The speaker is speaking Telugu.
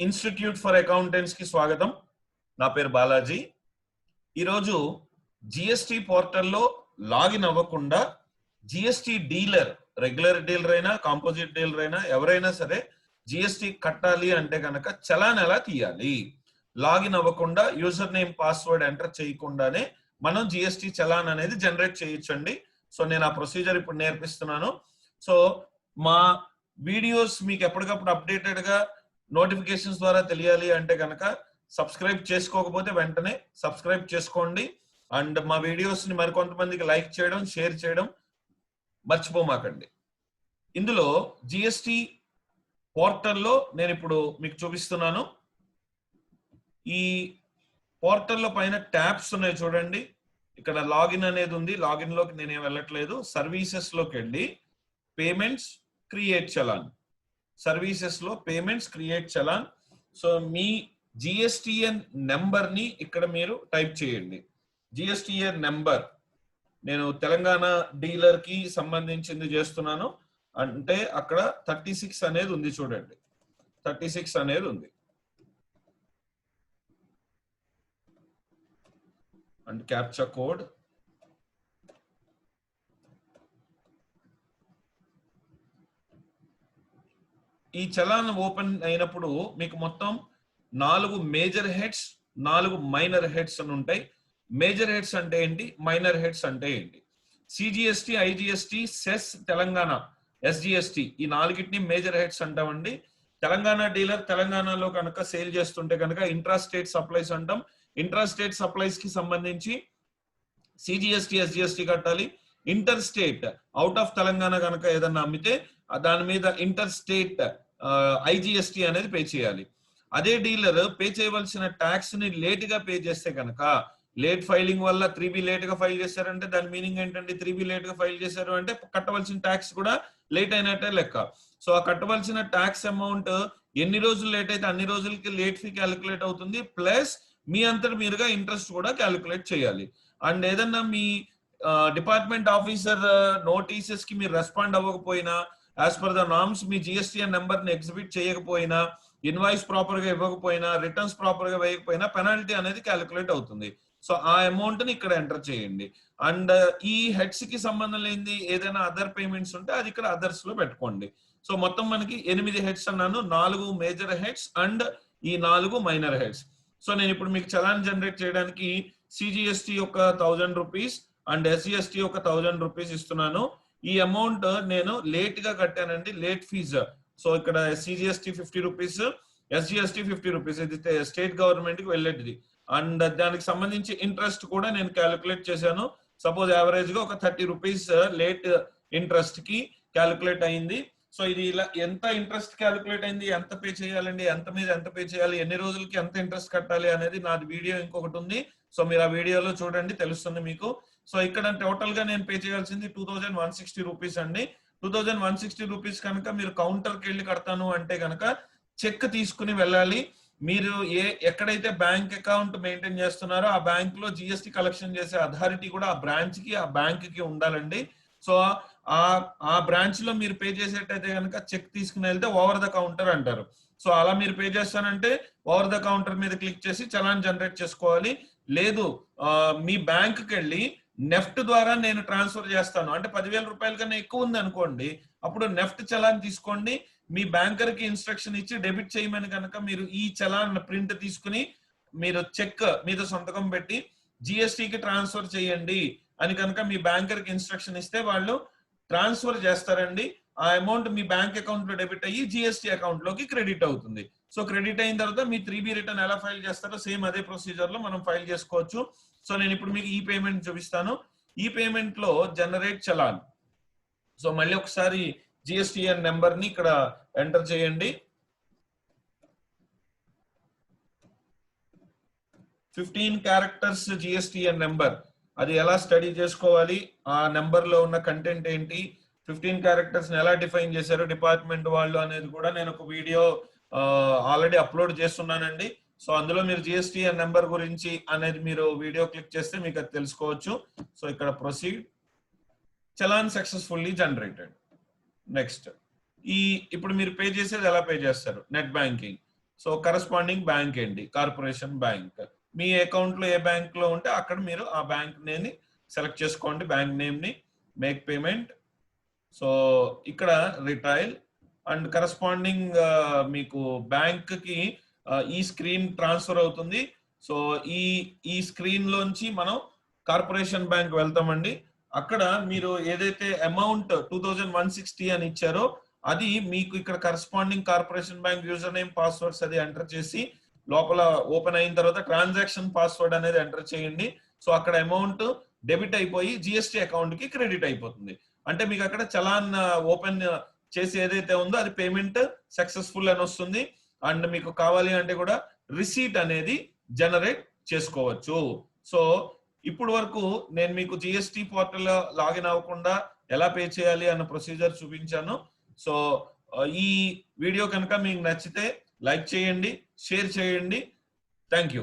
ఇన్స్టిట్యూట్ ఫర్ అకౌంటెంట్స్కి స్వాగతం. నా పేరు బాలాజీ. ఈరోజు జిఎస్టి పోర్టల్లో లాగిన్ అవ్వకుండా జిఎస్టి డీలర్ రెగ్యులర్ డీలర్ అయినా కాంపోజిట్ డీలర్ అయినా ఎవరైనా సరే జిఎస్టి కట్టాలి అంటే కనుక చలాన్ ఎలా తీయాలి? లాగిన్ అవ్వకుండా యూజర్ నేమ్ పాస్వర్డ్ ఎంటర్ చేయకుండానే మనం జిఎస్టి చలాన్ అనేది జనరేట్ చేయొచ్చండి. సో నేను ఆ ప్రొసీజర్ ఇప్పుడు నేర్పిస్తున్నాను. సో మా వీడియోస్ మీకు ఎప్పటికప్పుడు అప్డేటెడ్గా నోటిఫికేషన్స్ ద్వారా తెలియాలి అంటే కనుక సబ్స్క్రైబ్ చేసుకోకపోతే వెంటనే సబ్స్క్రైబ్ చేసుకోండి. అండ్ మా వీడియోస్ని మరికొంతమందికి లైక్ చేయడం షేర్ చేయడం మర్చిపోమాకండి. ఇందులో జిఎస్టి పోర్టల్లో నేను ఇప్పుడు మీకు చూపిస్తున్నాను. ఈ పోర్టల్లో పైన ట్యాబ్స్ ఉన్నాయి చూడండి. ఇక్కడ లాగిన్ అనేది ఉంది. లాగిన్లోకి నేనేం వెళ్ళట్లేదు. సర్వీసెస్లోకి వెళ్ళి పేమెంట్స్ క్రియేట్ చలాన్. సర్వీసెస్లో పేమెంట్స్ క్రియేట్ చలాన్. సో మీ జిఎస్టిఎన్ నెంబర్ని ఇక్కడ మీరు టైప్ చేయండి. GSTN number. నేను తెలంగాణ డీలర్కి సంబంధించింది చేస్తున్నాను. అంటే అక్కడ థర్టీ సిక్స్ అనేది ఉంది చూడండి. థర్టీ సిక్స్ అనేది ఉంది. And captcha code. ఈ చలాన్ ఓపెన్ అయినప్పుడు మీకు మొత్తం నాలుగు మేజర్ హెడ్స్ నాలుగు మైనర్ హెడ్స్ అని ఉంటాయి. మేజర్ హెడ్స్ అంటే ఏంటి? మైనర్ హెడ్స్ అంటే ఏంటి? CGST IGST cess Telangana SGST ఈ నాలుగిటిని మేజర్ హెడ్స్ అంటామండి. తెలంగాణ డీలర్ తెలంగాణలో కనుక సేల్ చేస్తుంటే కనుక ఇంట్రా స్టేట్ సప్లైస్ అంటాం. ఇంట్రా స్టేట్ సప్లైస్కి సంబంధించి సిజిఎస్టి ఎస్జిఎస్టి కట్టాలి. Inter state out of Telangana కనుక ఏదన్నా అమ్మితే దాని మీద ఇంటర్ స్టేట్ ఐజిఎస్టి అనేది పే చేయాలి. అదే డీలర్ పే చేయవలసిన ట్యాక్స్ని లేట్గా పే చేస్తే కనుక లేట్ ఫైలింగ్ వల్ల త్రీ బి లేట్గా ఫైల్ చేశారంటే దాని మీనింగ్ ఏంటంటే త్రీ బి లేట్గా ఫైల్ చేశారు అంటే కట్టవలసిన ట్యాక్స్ కూడా లేట్ అయినట్టే లెక్క. సో ఆ కట్టవలసిన ట్యాక్స్ అమౌంట్ ఎన్ని రోజులు లేట్ అయితే అన్ని రోజులకి లేట్ ఫీ క్యాలిక్యులేట్ అవుతుంది. ప్లస్ మీ అంతటి మీరుగా ఇంట్రెస్ట్ కూడా క్యాలిక్యులేట్ చేయాలి. అండ్ ఏదన్నా మీ డిపార్ట్మెంట్ ఆఫీసర్ నోటీసెస్కి మీరు రెస్పాండ్ అవ్వకపోయినా యాజ్ పర్ ద నామ్స్ మీ జిఎస్టిఎన్ నెంబర్ని ఎగ్జిబిట్ చేయకపోయినా ఇన్వాయిస్ ప్రాపర్గా ఇవ్వకపోయినా రిటర్న్స్ ప్రాపర్గా వేయకపోయినా పెనాల్టీ అనేది క్యాలిక్యులేట్ అవుతుంది. సో ఆ అమౌంట్ని ఇక్కడ ఎంటర్ చేయండి. అండ్ uh, ఈ హెడ్స్కి సంబంధం లేనిది ఏదైనా అదర్ పేమెంట్స్ ఉంటే అది ఇక్కడ అదర్స్లో పెట్టుకోండి. సో మొత్తం మనకి ఎనిమిది హెడ్స్ అన్నాను. నాలుగు మేజర్ హెడ్స్ అండ్ ఈ నాలుగు మైనర్ హెడ్స్ సో నేను ఇప్పుడు మీకు చలాన్ జనరేట్ చేయడానికి సిజిఎస్టి ఒక థౌజండ్ రూపీస్ అండ్ ఎస్జిఎస్టి ఒక థౌజండ్ రూపీస్ ఇస్తున్నాను. ఈ అమౌంట్ నేను లేట్గా కట్టానండి లేట్ ఫీజు సో ఇక్కడ CGST fifty rupees SGST fifty rupees ఇది స్టేట్ గవర్నమెంట్కి వెళ్ళేది. అండ్ దానికి సంబంధించి ఇంట్రెస్ట్ కూడా నేను క్యాలిక్యులేట్ చేశాను. సపోజ్ యావరేజ్గా ఒక థర్టీ రూపీస్ లేట్ ఇంట్రెస్ట్కి క్యాలిక్యులేట్ అయింది. సో ఇది ఇలా ఎంత ఇంట్రెస్ట్ క్యాలిక్యులేట్ అయింది ఎంత పే చేయాలండి ఎంత మీద ఎంత పే చేయాలి ఎన్ని రోజులకి ఎంత ఇంట్రెస్ట్ కట్టాలి అనేది నాది వీడియో ఇంకొకటి ఉంది. సో మీరు ఆ వీడియోలో చూడండి తెలుస్తుంది మీకు. సో ఇక్కడ టోటల్గా నేను పే చేయాల్సింది two thousand one sixty rupees అండి. Two thousand one sixty rupees కనుక మీరు కౌంటర్కి వెళ్ళి కడతాను అంటే కనుక చెక్ తీసుకుని వెళ్ళాలి. మీరు ఏ ఎక్కడైతే బ్యాంక్ అకౌంట్ మెయింటైన్ చేస్తున్నారో ఆ బ్యాంక్లో జిఎస్టి కలెక్షన్ చేసే అథారిటీ కూడా ఆ బ్రాంచ్కి ఆ బ్యాంక్కి ఉండాలండి. సో ఆ ఆ బ్రాంచ్లో మీరు పే చేసేటైతే కనుక చెక్ తీసుకుని వెళ్తే ఓవర్ ద కౌంటర్ అంటారు. సో అలా మీరు పే చేస్తానంటే ఓవర్ ద కౌంటర్ మీద క్లిక్ చేసి చలాన్ జనరేట్ చేసుకోవాలి. లేదు మీ బ్యాంక్కి వెళ్ళి నెఫ్ట్ ద్వారా నేను ట్రాన్స్ఫర్ చేస్తాను. అంటే పదివేల రూపాయల కన్నా ఎక్కువ ఉంది అనుకోండి అప్పుడు నెఫ్ట్ చలాన్ తీసుకోండి. మీ బ్యాంకర్కి ఇన్స్ట్రక్షన్ ఇచ్చి డెబిట్ చేయమని కనుక మీరు ఈ చలాన్ ప్రింట్ తీసుకుని మీరు చెక్ మీద సంతకం పెట్టి జిఎస్టికి ట్రాన్స్ఫర్ చేయండి అని కనుక మీ బ్యాంకర్కి ఇన్స్ట్రక్షన్ ఇస్తే వాళ్ళు ట్రాన్స్ఫర్ చేస్తారండి. ఆ అమౌంట్ మీ బ్యాంక్ అకౌంట్లో డెబిట్ అయ్యి జిఎస్టి అకౌంట్లోకి క్రెడిట్ అవుతుంది. సో క్రెడిట్ అయిన తర్వాత మీ త్రీ బి రిటర్న్ ఎలా ఫైల్ చేస్తారో సేమ్ అదే ప్రొసీజర్లో మనం ఫైల్ చేసుకోవచ్చు. సో నేను ఇప్పుడు మీకు ఈ పేమెంట్ చూపిస్తాను. ఈ పేమెంట్లో జనరేట్ చలాన్. సో మళ్ళీ ఒకసారి జిఎస్టిఎన్ నెంబర్ని ఇక్కడ ఎంటర్ చేయండి. Fifteen characters GSTN number. అది ఎలా స్టడీ చేసుకోవాలి? ఆ నెంబర్లో ఉన్న కంటెంట్ ఏంటి? ఫిఫ్టీన్ క్యారెక్టర్స్ ఎలా డిఫైన్ చేశారు? డిపార్ట్మెంట్ వాళ్ళు అనేది కూడా నేను ఒక వీడియో ఆల్రెడీ అప్లోడ్ చేస్తున్నానండి. సో అందులో మీరు జిఎస్టిఎన్ నెంబర్ గురించి అనేది మీరు వీడియో క్లిక్ చేస్తే మీకు అది తెలుసుకోవచ్చు. సో ఇక్కడ proceed. Challan successfully generated. Next. ఈ ఇప్పుడు మీరు పే చేసేది ఎలా పే చేస్తారు? Net banking. So corresponding bank ఏంటి కార్పొరేషన్ బ్యాంక్. మీ అకౌంట్లో ఏ బ్యాంక్లో ఉంటే అక్కడ మీరు ఆ బ్యాంక్ నేమ్ని సెలెక్ట్ చేసుకోండి. బ్యాంక్ నేమ్ని మేక్ పేమెంట్. సో ఇక్కడ రిటైల్. అండ్ కరస్పాండింగ్ మీకు బ్యాంక్కి ఈ స్క్రీన్ ట్రాన్స్ఫర్ అవుతుంది. సో ఈ ఈ స్క్రీన్ లోంచి మనం కార్పొరేషన్ బ్యాంక్ వెళ్తామండి. అక్కడ మీరు ఏదైతే amount two thousand one sixty అని ఇచ్చారో అది మీకు ఇక్కడ corresponding corporation bank user name passwords అది ఎంటర్ చేసి లోపల ఓపెన్ అయిన తర్వాత ట్రాన్సాక్షన్ పాస్వర్డ్ అనేది ఎంటర్ చేయండి. సో అక్కడ అమౌంట్ డెబిట్ అయిపోయి జిఎస్టీ అకౌంట్కి క్రెడిట్ అయిపోతుంది. అంటే మీకు అక్కడ చలాన్ ఓపెన్ చేసి ఏదైతే ఉందో అది పేమెంట్ సక్సెస్ఫుల్ అని వస్తుంది. అండ్ మీకు కావాలి అంటే కూడా రిసీట్ అనేది జనరేట్ చేసుకోవచ్చు. సో ఇప్పుడు వరకు నేను మీకు జిఎస్టి పోర్టల్ లాగిన్ అవ్వకుండా ఎలా పే చేయాలి అన్న ప్రొసీజర్ చూపించాను. సో ఈ వీడియో కనుక మీకు నచ్చితే లైక్ చేయండి షేర్ చేయండి. Thank you.